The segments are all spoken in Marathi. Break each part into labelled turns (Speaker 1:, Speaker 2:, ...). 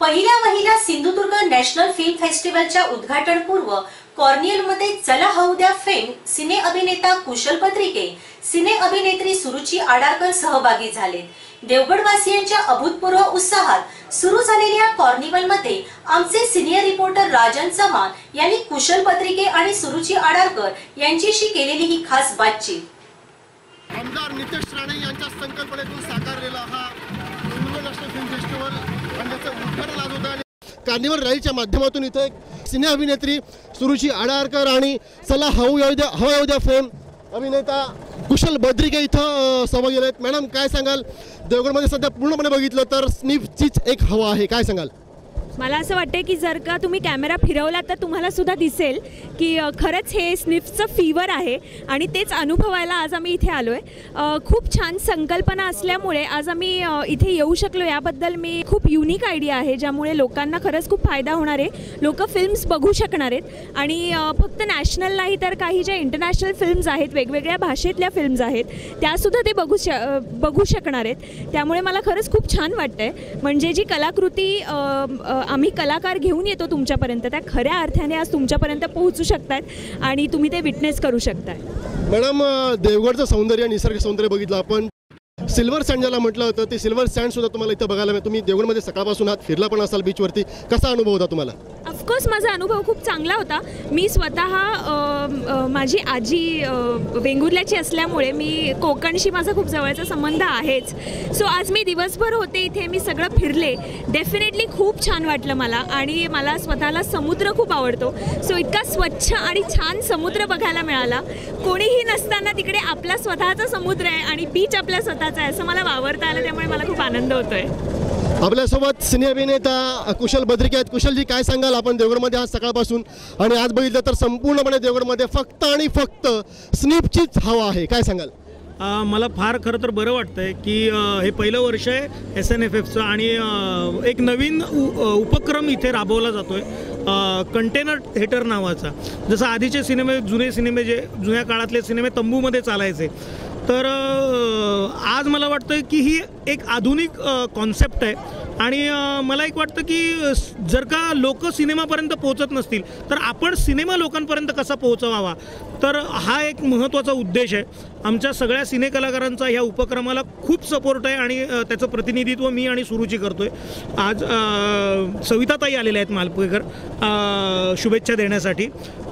Speaker 1: पहिल्या महिला सिंधुदुर्ग नॅशनल फिल्म फेस्टिवलच्या उद्घाटनपूर्व कॉर्नियलमध्ये चला हाऊ द्या फेम सिने अभिनेता कुशल पत्रिके सिने अभिनेत्री सुरुची आडारकर सहभागी झाले. देवगडवासियांच्या अभूतपूर्व उत्साहात सुरू झालेल्या कॉर्निवलमध्ये आमचे सिनियर रिपोर्टर राजन चव्हाण यांनी कुशल पत्रिके आणि सुरुची आडारकर यांच्याशी केलेली ही खास बातचीत.
Speaker 2: आमदार नितेश राणे यांच्या संकल्पनेतून साकारलेला हा कार्निवल रॅलीच्या माध्यमातून इथं एक सिने अभिनेत्री सुरुची आडारकर आणि चला हऊ येऊ द्या हवा येऊ द्या फेम अभिनेता कुशल बद्रिके इथं सहभागी आहेत मॅडम काय सांगाल? देवगडमध्ये सध्या पूर्णपणे बघितलं तर स्निफचीच एक हवा आहे. काय सांगाल?
Speaker 3: मला असं वाटतं की जर का तुम्ही कॅमेरा फिरवला तर तुम्हाला सुद्धा दिसेल की खरंच हे स्निफ्सचं फीवर आहे आणि तेच अनुभवायला आज आम्ही इथे आलो आहे खूप छान संकल्पना असल्यामुळे आज आम्ही इथे येऊ शकलो. याबद्दल मी खूप युनिक आयडिया आहे ज्यामुळे लोकांना खरंच खूप फायदा होणार आहे. लोक फिल्म्स बघू शकणार आहेत आणि फक्त नॅशनल नाही तर काही ज्या इंटरनॅशनल फिल्म्स आहेत वेगवेगळ्या भाषेतल्या फिल्म्स आहेत त्यासुद्धा ते बघू श बघू शकणार आहेत. त्यामुळे मला खरंच खूप छान वाटतं आहे म्हणजे जी कलाकृती आम्ही कलाकार घेऊन येतो तुमच्यापर्यंत. त्या खऱ्या अर्थाने आज तुमच्यापर्यंत पोहोचू शकतात आणि तुम्ही ते विटनेस करू शकताय
Speaker 2: मॅडम देवगडचं सौंदर्य निसर्ग सौंदर्य बघितलं आपण. सिल्वर सँड ज्याला म्हटलं होतं ते सिल्वर सँड सुद्धा तुम्हाला इथं बघायला मिळेल तुम्ही देवगडमध्ये सकाळपासून आत फिरला पण असाल बीचवरती कसा अनुभव होता तुम्हाला?
Speaker 3: ऑफकोर्स माझा अनुभव खूप चांगला होता. मी स्वतः माझी आजी वेंगुर्ल्याची असल्यामुळे मी कोकणशी माझा खूप जवळचा संबंध आहेच. सो आज मी दिवसभर होते इथे मी सगळं फिरले. डेफिनेटली खूप छान वाटलं मला आणि मला स्वतःला समुद्र खूप आवडतो. सो इतका स्वच्छ आणि छान समुद्र बघायला मिळाला. कोणीही नसताना तिकडे आपला स्वतःचा समुद्र आहे आणि बीच आपला स्वतःचा आहे असं मला वावरता आलं त्यामुळे मला खूप आनंद होतोय.
Speaker 2: आपल्यासोबत सिने अभिनेता कुशल बद्रिके आहेत. कुशलजी काय सांगाल? आपण देवगडमध्ये आज सकाळपासून आणि आज बघितलं तर संपूर्णपणे देवगडमध्ये फक्त आणि फक्त स्निपचीच हवा आहे. काय सांगाल?
Speaker 4: मला फार खरं तर बरं वाटतं आहे की हे पहिलं वर्ष आहे एस एन एफ एफचं आणि एक नवीन उ उपक्रम इथे राबवला जातो आहे कंटेनर थिएटर नावाचा. जसं आधीचे सिनेमे जुने सिनेमे जे जुन्या काळातले सिनेमे तंबूमध्ये चालायचे. तर आज मला वाटतं की ही एक आधुनिक कॉन्सेप्ट आहे. आणि मला एक वाटतं की जर का लोक सिनेमापर्यंत पोहोचत नसतील तर आपण सिनेमा लोकांपर्यंत कसा पोहोचवावा? तर हा एक महत्त्वाचा उद्देश आहे. आमच्या सगळ्या सिने कलाकारांचा ह्या उपक्रमाला खूप सपोर्ट आहे आणि त्याचं प्रतिनिधित्व मी आणि सुरुची करतो आहे आज सविताताई आलेल्या आहेत मालपेकर शुभेच्छा देण्यासाठी.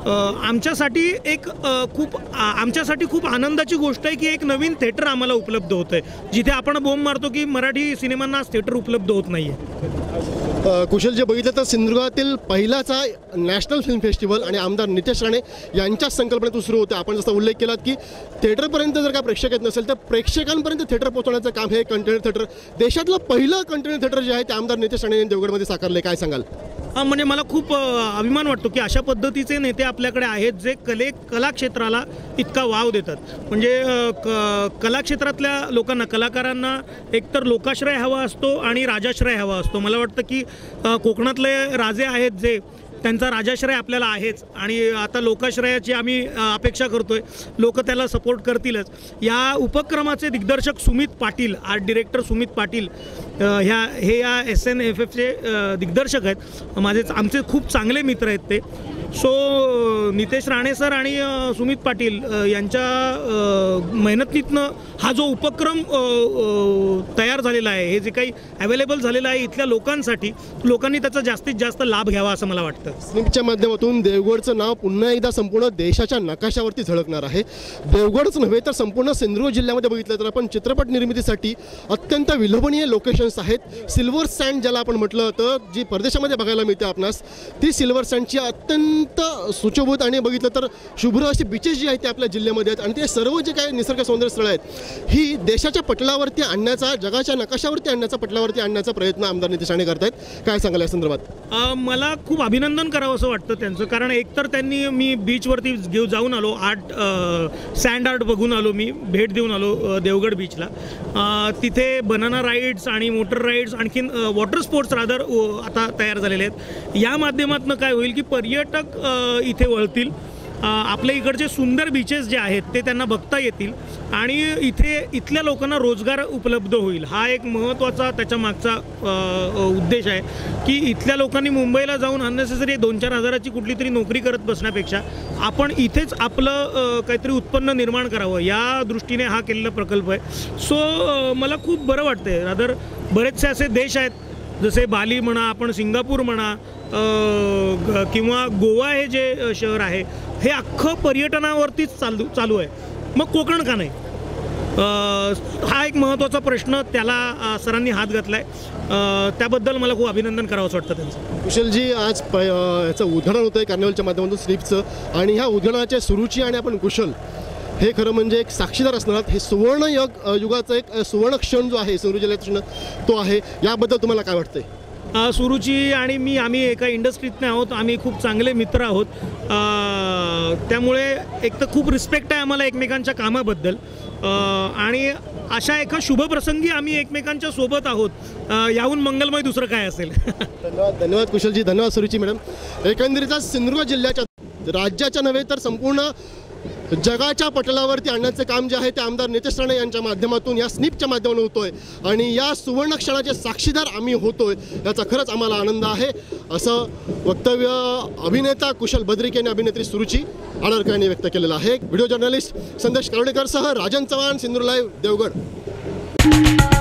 Speaker 4: आमच्यासाठी एक खूप आमच्यासाठी खूप आनंदाची गोष्ट आहे की एक नवीन थिएटर आम्हाला उपलब्ध होत आहे जिथे आपण बोंब मारतो की मराठी सिनेमांना आज थिएटर उपलब्ध होत नाही आहे
Speaker 2: कुशल जे बघितलं तर सिंधुदुर्गातील पहिलाचा नॅशनल फिल्म फेस्टिवल आणि आमदार नितेश राणे यांच्याच संकल्पनेतून सुरू होते आपण जसा उल्लेख केलात की थिएटरपर्यंत जर का प्रेक्षक येत नसेल तर प्रेक्षकांपर्यंत थिएटर पोहोचवण्याचं काम हे कंटेनर थिएटर देशातलं पहिलं कंटेनर थिएटर जे आहे ते आमदार नितेश राणे यांनी देवगडमध्ये साकारले काय सांगाल?
Speaker 4: म्हणजे मला खूप अभिमान वाटतो की अशा पद्धतीचे नेते आपल्याकडे आहेत जे कले कलाक्षेत्राला इतका वाव देतात. म्हणजे क कलाक्षेत्रातल्या लोकांना कलाकारांना एकतर लोकाश्रय हवा असतो आणि राजाश्रय हवा असतो. मला वाटतं की कोकणातले राजे आहेत जे त्यांचा राजाश्रय आपल्याला आहेच. आणि आता लोकाश्रयाची आम्ही अपेक्षा करतोय. लोक त्याला सपोर्ट करतीलच. या उपक्रमाचे दिग्दर्शक सुमित पाटील आर्ट डिरेक्टर सुमित पाटील ह्या हे या एस एन एफ एफचे दिग्दर्शक आहेत. माझे आमचे खूप चांगले मित्र आहेत ते. सो नितेश राणे सर आणि सुमित पाटील यांच्या मेहनतीतनं हा जो उपक्रम तयार झालेला आहे हे जे काही अवेलेबल झालेलं आहे इथल्या लोकांसाठी लोकांनी त्याचा जास्तीत जास्त लाभ घ्यावा असं मला वाटतं.
Speaker 2: स्निपच्या माध्यमातून देवगडचं नाव पुन्हा एकदा संपूर्ण देशाच्या नकाशावरती झळकणार आहे. देवगडच नव्हे तर संपूर्ण सिंधुदुर्ग जिल्ह्यामध्ये बघितलं तर आपण चित्रपट निर्मितीसाठी अत्यंत विलोभनीय लोकेशन्स आहेत. सिल्वर सँड ज्याला आपण म्हटलं तर जी परदेशामध्ये बघायला मिळते आपणास ती सिल्वर सँडची अत्यंत सुशोभित आणि बघितलं तर शुभ्र अशी बीचेस जी आहेत ते आपल्या जिल्ह्यामध्ये आहेत. आणि ते सर्व जे काही निसर्ग सौंदर्य स्थळं आहेत ही देशाच्या पटलावरती आणण्याचा जगाच्या नकाशावरती आणण्याचा पटलावरती आणण्याचा प्रयत्न आमदार नितेश राणे करतायत. काय सांगाल या संदर्भात?
Speaker 4: मला खूप अभिनंदन करावं असं वाटतं त्यांचं. कारण एकतर त्यांनी मी बीचवरती घेऊ जाऊन आलो आर्ट सँड आर्ट बघून आलो मी भेट देऊन आलो देवगड बीचला तिथे बनाना राईड्स आणि मोटर राईड्स आणखीन वॉटर स्पोर्ट्स रादर आता तयार झालेले आहेत. या माध्यमातून काय होईल की पर्यटक इथे वळतील. आपल्या इकडचे सुंदर बीचेस जे आहेत ते त्यांना बघता येतील आणि इथे इथल्या लोकांना रोजगार उपलब्ध होईल. हा एक महत्त्वाचा त्याच्या मागचा उद्देश आहे की इथल्या लोकांनी मुंबईला जाऊन अननेसेसरी दोन चार हजाराची कुठली तरी नोकरी करत बसण्यापेक्षा आपण इथेच आपलं काहीतरी उत्पन्न निर्माण करावं. या दृष्टीने हा केलेला प्रकल्प आहे. सो मला खूप बरं वाटतंय. रादर बरेचसे असे देश आहेत जसे बाली म्हणा आपण सिंगापूर म्हणा ग- किंवा गोवा हे जे शहर आहे हे अख्खं पर्यटनावरतीच चालू चालू आहे. मग कोकण का नाही? हा एक महत्त्वाचा प्रश्न त्याला सरांनी हात घातला आहे त्याबद्दल मला खूप अभिनंदन करावंसं वाटतं त्यांचं.
Speaker 2: कुशलजी आज प याचं उद्घाटन होतं आहे कार्निवलच्या माध्यमातून स्लिपचं. आणि ह्या उद्घाटनाच्या सुरुची आणि आपण कुशल हे खरं म्हणजे एक साक्षीदार असणार. हे सुवर्ण योग युगाचा एक सुवर्ण क्षण जो आहे सिंधुदुर्ग जिल्ह्याचा क्षण तो आहे. याबद्दल तुम्हाला काय वाटतंय?
Speaker 4: सुरुची आणि मी आम्ही एका इंडस्ट्रीतने आहोत. आम्ही खूप चांगले मित्र आहोत. त्यामुळे एक तर खूप रिस्पेक्ट आहे आम्हाला एकमेकांच्या कामाबद्दल. आणि अशा एका शुभप्रसंगी आम्ही एकमेकांच्या सोबत आहोत. याहून मंगलमय दुसरं काय असेल?
Speaker 2: धन्यवाद धन्यवाद कुशलजी धन्यवाद सुरुची मॅडम. एकंदरीतच सिंधुदुर्ग जिल्ह्याच्या राज्याच्या नव्हे तर संपूर्ण जगाच्या पटलावरती आणण्याचं काम जे आहे ते आमदार नितेश राणे यांच्या माध्यमातून या स्निपच्या माध्यमातून होतोय. आणि या सुवर्ण क्षणाचे साक्षीदार आम्ही होतोय याचा खरंच आम्हाला आनंद आहे. असं वक्तव्य अभिनेता कुशल बद्रिक यांनी अभिनेत्री सुरुची आडरकर यांनी व्यक्त केलेलं आहे. व्हिडिओ जर्नलिस्ट संदेश कावडेकरसह राजन चव्हाण सिंधुर लाईव्ह देवगड.